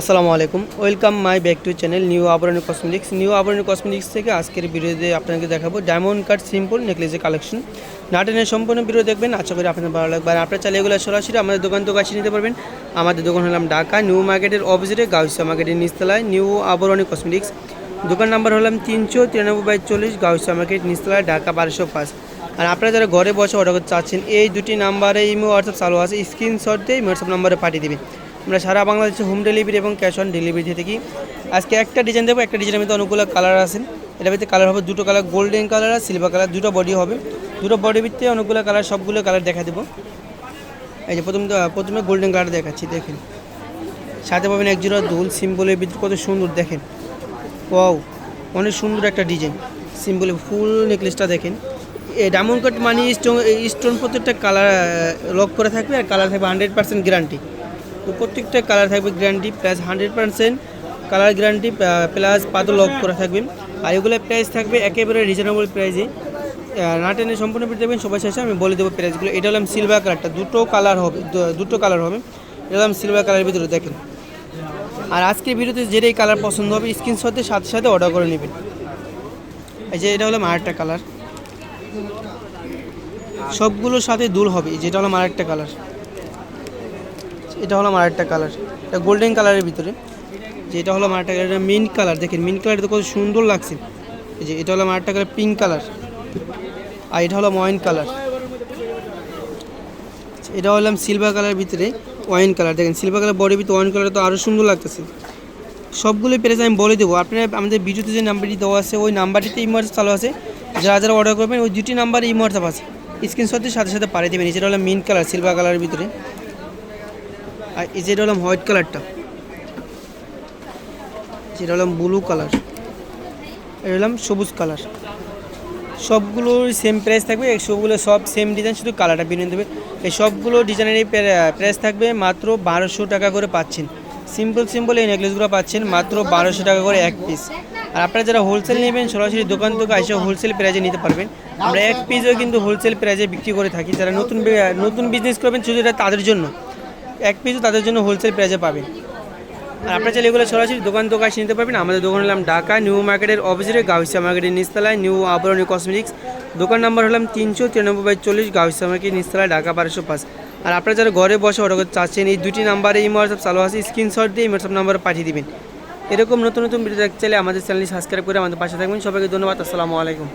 আসসালামু আলাইকুম। Welcome my back to channel new Abaroni cosmetics new Abaroni cosmetics থেকে আজকের ভিডিওতে আপনাকে দেখাবো ডায়মন্ড কাট সিম্পল নেকলেসের কালেকশন নাটেনের সম্পূর্ণ ভিডিও দেখবেন, আশা করি আপনার ভালো লাগবে। আর আপনার চাইলে এগুলো সরাসরি আমাদের দোকান তো কাছে নিতে পারবেন। আমাদের দোকান হলাম ঢাকা নিউ মার্কেটের অপোজিটে গাউসিয়া মার্কেটের নিচতলায় নিউ আবরণী কসমেটিক্স দোকান নাম্বার হলাম তিনশো তিরানব্বই বাই চল্লিশ, গাউসিয়া মার্কেট নিচতলায়, ঢাকা বারোশো পাঁচ। আর আপনারা যারা ঘরে বসে অর্ডার করতে চাচ্ছেন, এই দুটি নাম্বারে ইমো হোয়াটসঅ্যাপ চালু আছে। স্ক্রিনশট দিয়ে হোয়াটসঅ্যাপ নাম্বারে পাঠিয়ে দেবেন আমরা সারা বাংলাদেশে হোম ডেলিভারি এবং ক্যাশ অন ডেলিভারি দিয়ে থাকি আজকে একটা ডিজাইন দেবো, একটা ডিজাইনের মধ্যে অনেকগুলো কালার আছে। এটার ভিতরে কালার হবে দুটো কালার গোল্ডেন কালার আর সিলভার কালার দুটো বডি হবে। দুটো বডির ভিতরে অনেকগুলো কালার সবগুলো কালার দেখা দেবো। এই যে প্রথম, প্রথমে গোল্ডেন কালার দেখাচ্ছি, দেখেন। সাথে পাবেন এক জোড়া দুল সিম্বলের ভিতরে কত সুন্দর, দেখেন। ওয়াও অনেক সুন্দর একটা ডিজাইন সিম্বলে ফুল নেকলেসটা দেখেন। এই ডায়মন্ড কাট মানে স্টোন স্টোন প্রত্যেকটা কালার লক করে থাকবে আর কালার থাকবে হান্ড্রেড পার্সেন্ট গ্যারান্টি তো প্রত্যেকটা কালার থাকবে guarantee plus hundred percent colour guarantee plus পাতো লক করা থাকবে। আর এগুলোর প্রাইস থাকবে একেবারে রিজনেবল প্রাইসে নাটেনের সম্পূর্ণ পেয়ে দেবেন সবাই শেষে আমি বলে দেবো প্রাইসগুলো এটা হলাম সিলভার কালারটা দুটো কালার হবে দুটো কালার হবে। এটা হলাম সিলভার কালারের ভিতরে দেখেন। আর আজকের ভিডিওতে যেটাই কালার পছন্দ হবে স্ক্রিনশটের সাথে সাথে অর্ডার করে নেবেন। এই যে এটা হলো আরেকটা কালার সবগুলোর সাথে দুল হবে, যেটা হলো আরেকটা কালার এটা হলো আমার আরেকটা কালার এটা গোল্ডেন কালারের ভিতরে। যে এটা হলো আরেকটা কালার এটা মিন্ট কালার দেখেন মিন্ট কালারটা তো কত সুন্দর লাগছে। এই যে, এটা হলো আমার আরেকটা কালার পিঙ্ক কালার আর এটা হলো ওয়াইন কালার এটা হলাম সিলভার কালারের ভিতরে ওয়াইন কালার দেখেন সিলভার কালার বডির ভিতরে ওয়াইন কালার তো আরও সুন্দর লাগতেছে। সবগুলো প্রাইস আমি বলে দেবো। আপনারা আমাদের ভিডিওতে যে নাম্বারটি দেওয়া আছে, ওই নাম্বারটিতে ইমোয়ার্স চালু আছে। যারা যারা অর্ডার করবেন, ওই দুটি নাম্বারে ইমোয়ার্স আছে। স্ক্রিনশটের সাথে সাথে পাঠিয়ে দেবেন। এটা হলো মিন্ট কালার সিলভার কালারের ভিতরে। আর এই যেটা হলাম হোয়াইট কালারটা। যেটা হলাম ব্লু কালার। এটা হলাম সবুজ কালার। সবগুলোর সেম প্রাইস থাকবে, এই সবগুলো সব সেম ডিজাইন শুধু কালারটা বিনিয়োগ দেবে এই সবগুলো ডিজাইনের প্রাইস থাকবে মাত্র বারোশো টাকা করে পাচ্ছেন। সিম্পল সিম্পল এই নেকলেসগুলো পাচ্ছেন মাত্র বারোশো টাকা করে এক পিস আর আপনারা যারা হোলসেল নেবেন, সরাসরি দোকান থেকে এসে হোলসেল প্রাইজে নিতে পারবেন। আমরা এক পিসও কিন্তু হোলসেল প্রাইজে বিক্রি করে থাকি। যারা নতুন নতুন বিজনেস করবেন, শুধু এটা তাদের জন্য। এক পিসও তাদের জন্য হোলসেল প্রাইজে পাবেন। আর আপনারা চাইলে এগুলো সরাসরি দোকান দোকান এসে নিতে পারবেন। আমাদের দোকান হলাম ঢাকা, নিউ মার্কেটের অপোজিটে গাউসিয়া মার্কেটের নিচতলায়, নিউ আবরণী কসমেটিক্স দোকান নাম্বার হলাম তিনশো তিরানব্বই বাই চল্লিশ, গাউসিয়া মার্কেট নিচতলায়, ঢাকা বারোশো পাঁচ। আর আপনারা যারা ঘরে বসে অর্ডার করতে চাচ্ছেন, এই দুটি নাম্বারে এই হোয়াটসঅ্যাপ চালু আছে স্ক্রিনশট দিয়ে হোয়াটসঅ্যাপ নাম্বারে পাঠিয়ে দেবেন। এরকম নতুন নতুন ভিডিও দেখতে চাইলে আমাদের চ্যানেলটি সাবস্ক্রাইব করে আমাদের পাশে থাকবেন। সবাইকে ধন্যবাদ, আসসালামু আলাইকুম।